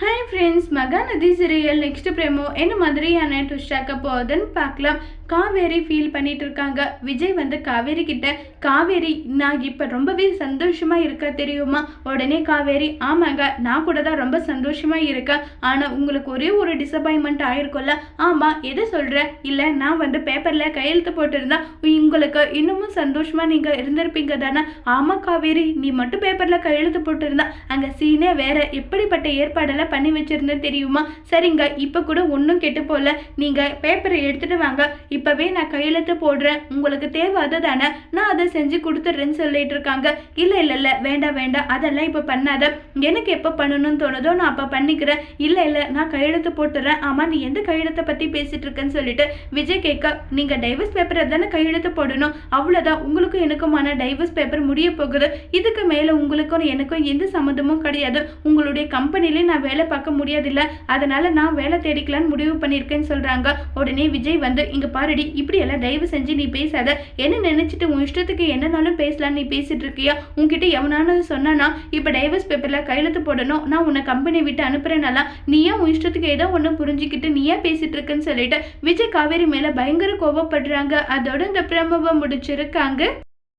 Hi friends Mahanadi serial next promo என்ன மாதிரியான ட்விஸ்டாக்க போகுதுன்னு பார்க்கலாம். காவேரி ஃபீல் பண்ணிட்டு இருக்காங்க. விஜய் வந்து காவேரி கிட்ட காவேரி நான் இப்போ ரொம்பவே சந்தோஷமா இருக்க தெரியுமா? உடனே காவேரி ஆமாங்க நான் கூட தான் ரொம்ப சந்தோஷமா இருக்கேன். ஆனால் உங்களுக்கு ஒரே ஒரு டிசப்பாயின்மெண்ட் ஆயிருக்கும்ல. ஆமாம் எதை சொல்கிற இல்லை நான் வந்து பேப்பரில் கையெழுத்து போட்டிருந்தா உங்களுக்கு இன்னமும் சந்தோஷமா நீங்கள் இருந்திருப்பீங்க தானே? ஆமாம் காவேரி நீ மட்டும் பேப்பரில் கையெழுத்து போட்டிருந்தா அங்கே சீனே வேற. எப்படிப்பட்ட ஏற்பாடெல்லாம் பண்ணி வச்சுருந்தேன் தெரியுமா? சரிங்க இப்போ கூட ஒன்றும் கெட்டு போகல நீங்கள் பேப்பரை எடுத்துகிட்டு வாங்க. இப்போவே நான் கையெழுத்து போடுறேன். உங்களுக்கு தேவை அதுதானே? நான் அதை செஞ்சு கொடுத்துட்றேன்னு சொல்லிட்டு இருக்காங்க. இல்லை இல்லை இல்லை வேண்டாம் வேண்டாம். அதெல்லாம் இப்போ பண்ணாத. எனக்கு எப்போ பண்ணணும்னு தோணுதோ நான் அப்போ பண்ணிக்கிறேன். இல்லை இல்லை நான் கையெழுத்து போட்டுறேன். ஆமாம் நீ எந்த கையெழுத்தை பற்றி பேசிகிட்டு இருக்கேன்னு சொல்லிட்டு விஜய் கேட்க நீங்கள் டைவர்ஸ் பேப்பரை தானே கையெழுத்து போடணும். அவ்வளோதான் உங்களுக்கும் எனக்குமான டைவர்ஸ் பேப்பர் முடிய போகுது. இதுக்கு மேலே உங்களுக்கும் எனக்கும் எந்த சம்மந்தமும் கிடையாது. உங்களுடைய கம்பெனிலே நான் வேலை பார்க்க முடியாதில்ல. அதனால நான் வேலை தேடிக்கலான்னு முடிவு பண்ணியிருக்கேன்னு சொல்றாங்க. உடனே விஜய் வந்து இங்க பாருடி இப்படி எல்லாம் தயவு செஞ்சு நீ பேசாத. என்ன நினைச்சிட்டு உன் இஷ்டத்துக்கு என்னனாலும் பேசலாம்னு நீ பேசிட்டு இருக்கியா? உன்கிட்ட எவனானது சொன்னானா இப்ப டைவர்ஸ் பேப்பர்ல கையெழுத்து போடணும். நான் உன்னை கம்பெனி விட்டு அனுப்புறேனால? நீயே உன் இஷ்டத்துக்கு ஏதோ ஒன்று புரிஞ்சுக்கிட்டு நீயே பேசிட்டு இருக்குன்னு சொல்லிட்டு விஜய் காவேரி மேல பயங்கர கோபப்படுறாங்க அதோட இந்த பிரமவை முடிச்சிருக்காங்க.